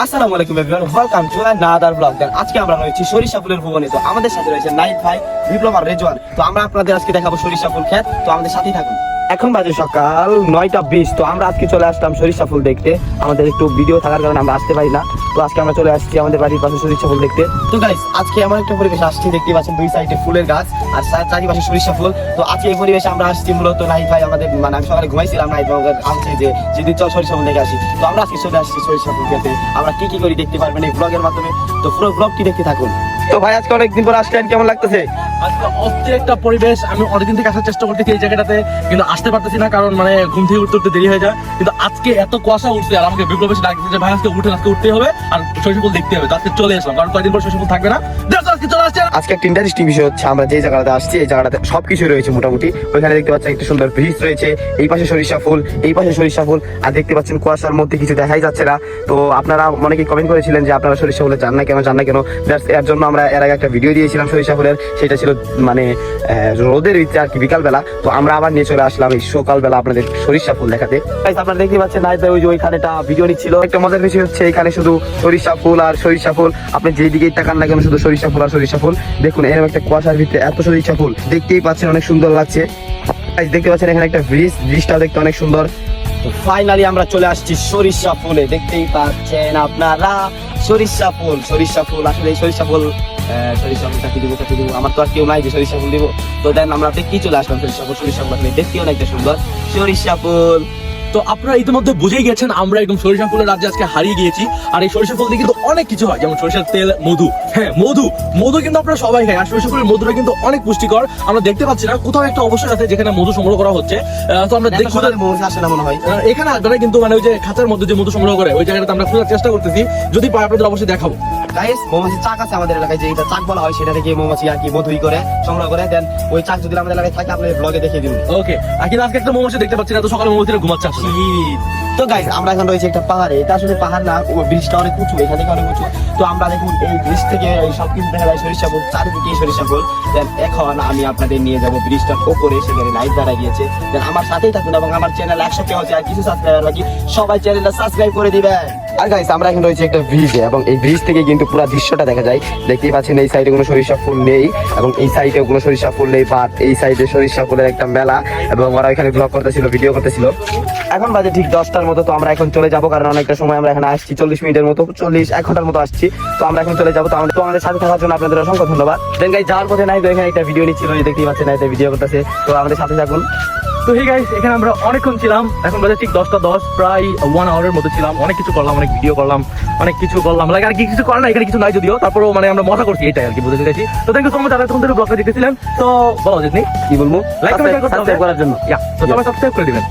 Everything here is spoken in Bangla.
আসসালামু আলাইকুম everyone welcome to another blog then আজকে আমরা রয়েছি সরিষা ফুলের ভুবনে। তো আমাদের সাথে রয়েছে নাইট ভাই, বিপ্লব আর রেজওয়ান। তো আমরা আপনাদের আজকে দেখাবো সরিষা ফুল খেত তো আমাদের সাথেই থাকুন। এখন বাজে সকাল নয়টা বিশ, তো আমরা আজকে চলে আসলাম সরিষা ফুল দেখতে। আমাদের একটু ভিডিও থাকার কারণে আমরা আসতে পারি না। তো আজকে আমরা চলে আসছি আমাদের বাড়ির পাশে সরিষা ফুল দেখতে। তো গাইস আজকে এমন একটা পরিবেশ আসছি দেখতে পাচ্ছেন দুই সাইডে ফুলের গাছ আর চারিপাশে সরিষা ফুল। তো আজকে এই পরিবেশে আমরা আসছি মূলত নাইট ভাই আমাদের মানে আমি সকালে ঘুমাইছিলাম নাইট ভাই আসছে যে যেদিন চল সরিষা ফুল দেখে আসি। তো আমরা আজকে চলে আসছি সরিষা ফুল খেতে আমরা কি কি করি দেখতে পারবেন এই ব্লগের মাধ্যমে? তো পুরো ব্লগটি দেখতে থাকুন। তো ভাই, আজকে অনেকদিন পর আসলেন, কেমন লাগতেছে? একটা পরিবেশ। আমি অনেকদিন থেকে আসার চেষ্টা করতেছি এই জায়গাটাতে, কিন্তু আসতে পারতেছি না কারণ মানে ঘুম থেকে উঠতে উঠতে দেরি হয়ে যায়। কিন্তু আজকে এত কুয়াশা উঠছে আর আমাকে যে, ভাই, আজকে উঠে, আজকে উঠতে হবে আর দেখতে হবে। আজকে চলে আসলাম, কারণ কয়েকদিন পর থাকবে না। আজকে একটা ইন্টারেস্টিং বিষয় হচ্ছে, আমরা যে জায়গাটাতে আসছি, এই জায়গাটাতে সবকিছু রয়েছে মোটামুটি। ওইখানে দেখতে পাচ্ছেন একটা সুন্দর ব্রিজ রয়েছে, এই পাশে সরিষা ফুল, এই পাশে সরিষা ফুল। আর দেখতে পাচ্ছেন কুয়াশার মধ্যে কিছু দেখাই যাচ্ছে না। তো আপনারা অনেকে কমেন্ট করেছিলেন যে, আপনারা সরিষা ফুলে যান না কেন? যান না কেন? এর জন্য আমরা এর আগে একটা ভিডিও দিয়েছিলাম সরিষা ফুলের, সেটা ছিল মানে রোদের ভিতরে আর কি বিকালবেলা, তো আমরা আবার নিয়ে চলে আসলাম এই সকালবেলা আপনাদের সরিষা ফুল দেখাতে। আপনারা দেখতে পাচ্ছেন নাইট ওই যে ওইখানে ভিডিও নিচ্ছিল। একটা মজার বিষয় হচ্ছে, এখানে শুধু সরিষা ফুল আর সরিষা ফুল। আপনি যেই দিকেই তাকান না কেন, শুধু সরিষা ফুল আর সরিষা ফুল। দেখুন, এরকম একটা কুয়াশার ভিতরে এত সরিষা ফুল, দেখতেই পাচ্ছেন অনেক সুন্দর লাগছে। দেখতে পাচ্ছেন এখানে একটা ব্রিজ, ব্রিজটা দেখতে অনেক সুন্দর। ফাইনালি আমরা চলে আসছি সরিষা ফুলে, দেখতেই পাচ্ছেন আপনারা। সরিষা ফুল সরিষা ফুল, আসলে সরিষা ফুল সরিষা ফুল কাটি দিব কাটি দিব? আমার তো আর কেউ নাই যে সরিষা ফুল দিব। তো দেন আমরা কি চলে আসলাম সরিষা ফুল সরিষা ফুল দেখতেও অনেকটা সুন্দর। সরিষা ফুল তো আপনারা ইতিমধ্যে বুঝেই গেছেন আমরা একদম সরিষা ফুলের রাজ্যে আজকে হারিয়ে গিয়েছি। আর এই সরিষা ফুল দিয়ে কিন্তু অনেক কিছু হয় যেমন সরিষার তেল মধু। হ্যাঁ মধু। মধু কিন্তু আপনারা সবাই খাই আর সরিষা ফুলের মধুটা কিন্তু অনেক পুষ্টিকর। আমরা দেখতে পাচ্ছি না কোথাও একটা অবশ্যই আছে যেখানে মধু সংগ্রহ করা হচ্ছে। তো আমরা দেখো মনে আসে না মনে হয়। এখানে আসবে কিন্তু মানে ওই যে খাঁচার মধ্যে যে মধু সংগ্রহ করে ওই জায়গাটা আমরা খোঁজার চেষ্টা করতেছি। যদি পাই আপনাদের অবশ্যই দেখাবো। গাইস মৌমাছি চাক আছে আমাদের এলাকায় যে এটা চাক বলা হয় সেটা থেকে মৌমাছি আর কি মধুই করে সংগ্রহ করে। দেন ওই চাক যদি আমাদের এলাকায় থাকে আপনাদের ব্লগে দেখিয়ে দিন ওকে আর কিন্তু আজকে একটা মৌমাছি দেখতে পাচ্ছি না তো সকালে মৌমাছিরা ঘুমাচ্ছে। তো গাইস আমরা এখন রয়েছে একটা পাহাড়ে। এটা আসলে পাহাড় না ও ব্রিজটা অনেক উঁচু এখান থেকে অনেক উঁচু। তো আমরা দেখুন এই ব্রিজ থেকে এই সব কিছু দেখা যায় সরিষা ফুল চারিদিকে সরিষা ফুল দেন এখন আমি আপনাদের নিয়ে যাব ব্রিজটার ওপরে সেখানে লাইট দাঁড়া গিয়েছে। দেন আমার সাথেই থাকুন এবং আমার চ্যানেল একশো কে হচ্ছে আর কিছু সাবস্ক্রাইবার বাকি সবাই চ্যানেলটা সাবস্ক্রাইব করে দিবেন। আর গাইস আমরা এখন রয়েছে একটা ব্রিজে এবং এই ব্রিজ থেকে কিন্তু পুরো দৃশ্যটা দেখা যায়। দেখতেই পাচ্ছেন এই সাইডে কোনো সরিষা ফুল নেই এবং এই সাইডে কোনো সরিষা ফুল নেই বাট এই সাইডে সরিষা ফুলের একটা মেলা এবং ওরা এখানে ব্লগ করতেছিল ভিডিও করতেছিল। এখন বাজে ঠিক দশটার মতো, তো আমরা এখন চলে যাব কারণ অনেকটা সময় আমরা এখানে আসছি, চল্লিশ মিনিটের মতো, চল্লিশ, এক ঘণ্টার মতো আসছি। তো আমরা এখন চলে যাব, তো আমাদের তো আমাদের সাথে থাকার জন্য আপনাদের অসংখ্য ধন্যবাদ। দেন গাই যাওয়ার পথে নাই তো এখানে একটা ভিডিও নিচ্ছিল দেখতেই পাচ্ছেন না ভিডিও করতেছে। তো আমাদের সাথে থাকুন। তো হে গাইস এখানে আমরা অনেকক্ষণ ছিলাম। এখন বাজে ঠিক দশটা দশ প্রায় ওয়ান আওয়ারের মতো ছিলাম। অনেক কিছু করলাম অনেক ভিডিও করলাম অনেক কিছু করলাম। লাইক আর কি কিছু করার না এখানে কিছু নাই যদিও। তারপরেও মানে আমরা মজা করছি এটাই আর কি বুঝতে পেরেছি। তো থ্যাংক ইউ সো মাচ যারা তখন ধরে ব্লগটা দেখতেছিলেন। তো বলো উচিত কি বলব? লাইক কমেন্ট করার জন্য। তো সবাই সাবস্ক্রাইব করে দিবেন।